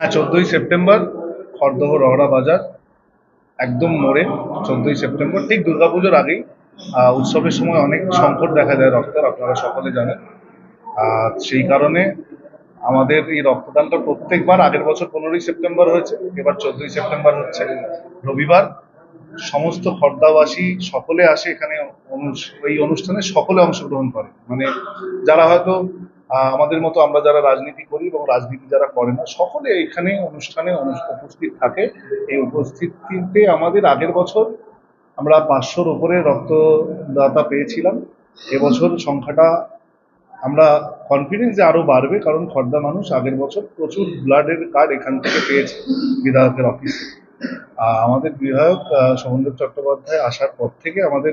হ্যাঁ চোদ্দোই সেপ্টেম্বর খড়দহ রহড়া বাজার, একদম মোড়ে, চোদ্দোই সেপ্টেম্বর, ঠিক দুর্গাপুজোর আগেই। উৎসবের সময় অনেক সংকট দেখা যায় রক্তের, আপনারা সকলে জানেন। সেই কারণে আমাদের এই রক্তদানটা প্রত্যেকবার আগের বছর পনেরোই সেপ্টেম্বর হয়েছে, এবার চোদ্দই সেপ্টেম্বর হচ্ছে। রবিবার সমস্ত খর্দাবাসী সকলে আসে এখানে এই অনুষ্ঠানে সকলে অংশগ্রহণ করে। মানে যারা হয়তো আমাদের মতো আমরা যারা রাজনীতি করি এবং রাজনীতি যারা করে না, সকলে এখানে অনুষ্ঠানে উপস্থিত থাকে। এই উপস্থিতিতে আমাদের আগের বছর আমরা পাঁচশোর উপরে রক্তদাতা পেয়েছিলাম। এবছর সংখ্যাটা আমরা কনফিডেন্স যে আরও বাড়বে, কারণ খর্দা মানুষ আগের বছর প্রচুর ব্লাডের কার্ড এখান থেকে পেয়েছে বিধায়কের অফিসে আমাদের বিধায়ক শোভনদেব চট্টোপাধ্যায় আসার পর থেকে আমাদের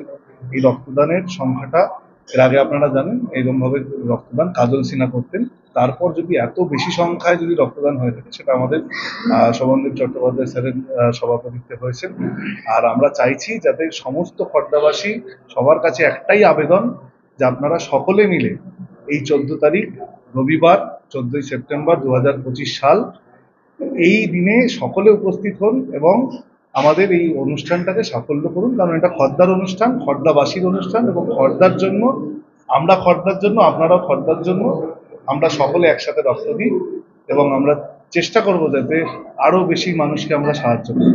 এই রক্তদানের সংখ্যাটা, এর আগে আপনারা জানেন, এরকমভাবে রক্তদান কাজল সিনহা করতেন। তারপর যদি এত বেশি সংখ্যায় যদি রক্তদান হয়ে থাকে, সেটা আমাদের শোভনদেব চট্টোপাধ্যায় স্যারের সভাপতিত্বে হয়েছে। আর আমরা চাইছি যাতে সমস্ত খর্দাবাসী সবার কাছে একটাই আবেদন, যে আপনারা সকলে মিলে এই চোদ্দ তারিখ, রবিবার, চোদ্দই সেপ্টেম্বর দু হাজার পঁচিশ সাল এই দিনে সকলে উপস্থিত হন এবং আমাদের এই অনুষ্ঠানটাকে সাফল্য করুন, কারণ এটা খর্দার অনুষ্ঠান খর্দাবাসীর অনুষ্ঠান এবং খর্দার জন্য, আমরা খর্দার জন্য, আপনারাও খর্দার জন্য, আমরা সকলে একসাথে রক্ত দিই এবং আমরা চেষ্টা করব যাতে আরও বেশি মানুষকে আমরা সাহায্য করি